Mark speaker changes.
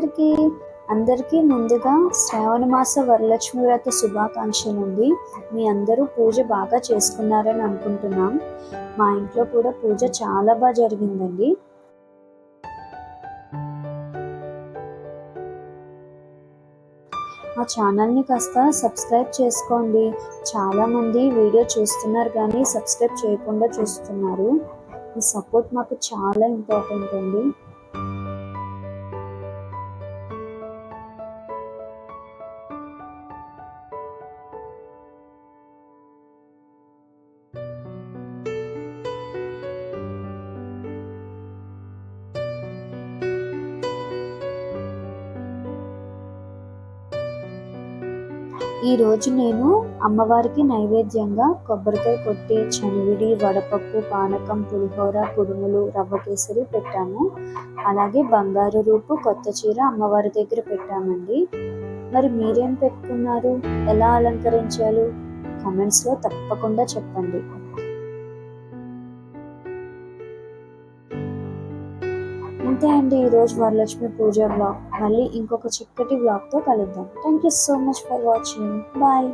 Speaker 1: అందరికీ అందరికీ ముందుగా శ్రావణ మాస వరలక్ష్మి వ్రత శుభాకాంక్షలు ఉంది మీ అందరూ పూజ బాగా చేసుకున్నారని అనుకుంటున్నాం. మా ఇంట్లో కూడా పూజ చాలా బాగా జరిగిందండి. మా ఛానల్ని కాస్త సబ్స్క్రైబ్ చేసుకోండి. చాలామంది వీడియో చూస్తున్నారు కానీ సబ్స్క్రైబ్ చేయకుండా చూస్తున్నారు. మీ సపోర్ట్ మాకు చాలా ఇంపార్టెంట్ అండి. ఈరోజు నేను అమ్మవారికి నైవేద్యంగా కొబ్బరికాయ కొట్టి చనివిడి వడపప్పు పానకం పులిహోర కుడుములు రవ్వ కేసరి పెట్టాము అలాగే బంగారు రూపు కొత్త చీర అమ్మవారి దగ్గర పెట్టామండి. మరి మీరేం పెట్టుకున్నారు? ఎలా అలంకరించారు? కమెంట్స్లో తప్పకుండా చెప్పండి. అంతే అండి ఈరోజు వరలక్ష్మి పూజ బ్లాగ్ మళ్ళీ ఇంకొక చక్కటి బ్లాగ్తో కలుద్దాం. Thank you so much for watching bye